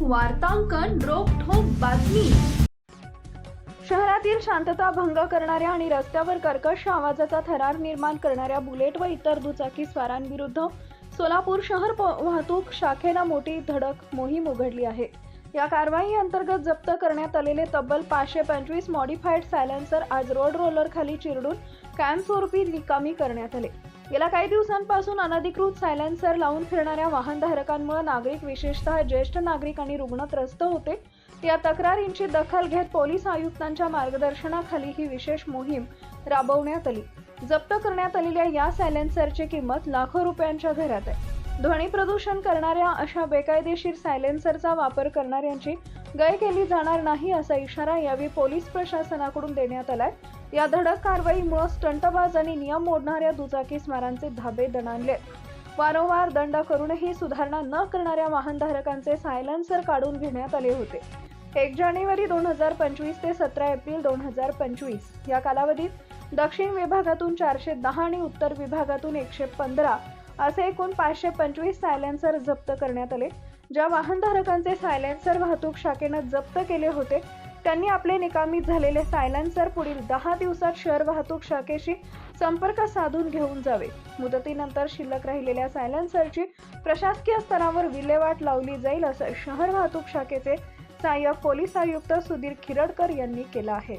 वार्तांकन रोखोक बातमी. शहरातील शांतता भंग करणाऱ्या आणि रस्त्यावर कर्कश आवाजाचा थरार निर्माण करणाऱ्या बुलेट व इतर दुचाकी स्वारांविरुद्ध सोलापूर शहर प- वाहतूक शाखेनं मोठी धडक मोहीम उघडली आहे. या कारवाई अंतर्गत जप्त करण्यात आलेले तब्बल पाचशे पंचवीस मॉडिफाईड सायलेन्सर आज रोड रोलर खाली चिरडून कायमस्वरूपी निकामी करण्यात आले. गेल्या काही दिवसांपासून अनधिकृत सायलेन्सर लावून फिरणाऱ्या वाहनधारकांमुळे नागरिक विशेषतः ज्येष्ठ नागरिक आणि रुग्ण त्रस्त होते. या तक्रारींची दखल घेत पोलीस आयुक्तांच्या मार्गदर्शनाखाली ही विशेष मोहीम राबवण्यात आली. जप्त करण्यात आलेल्या या सायलेन्सरची किंमत लाखो रुपयांच्या घरात आहे. ध्वनी प्रदूषण करणाऱ्या अशा बेकायदेशीर सायलेन्सरचा वापर करणाऱ्यांची गय केली जाणार नाही असा इशारा यावेळी पोलीस प्रशासनाकडून देण्यात आलाय. या धडक कारवाईमुळे स्टंटबाज आणि नियम मोडणाऱ्या दुचाकी स्मारांचे धाबे दणाणले. वारंवार दंड करूनही सुधारणा न करणाऱ्या वाहनधारकांचे सायलेन्सर काढून घेण्यात आले होते. एक जानेवारी दोन हजार पंचवीस ते सतरा एप्रिल दोन हजार पंचवीस या कालावधीत दक्षिण विभागातून चारशे दहा आणि उत्तर विभागातून एकशे पंधरा असे एकूण पाचशे पंचवीस सायलेन्सर जप्त करण्यात आले. ज्या वाहनधारकांचे सायलेन्सर वाहतूक शाखेनं जप्त केले होते त्यांनी आपले निकामी झालेले सायलेन्सर पुढील दहा दिवसात शहर वाहतूक शाखेशी संपर्क साधून घेऊन जावे. मुदतीनंतर शिल्लक राहिलेल्या सायलेन्सरची प्रशासकीय स्तरावर विल्हेवाट लावली जाईल असं शहर वाहतूक शाखेचे सहाय्यक पोलीस आयुक्त सुधीर खिरडकर यांनी केलं आहे.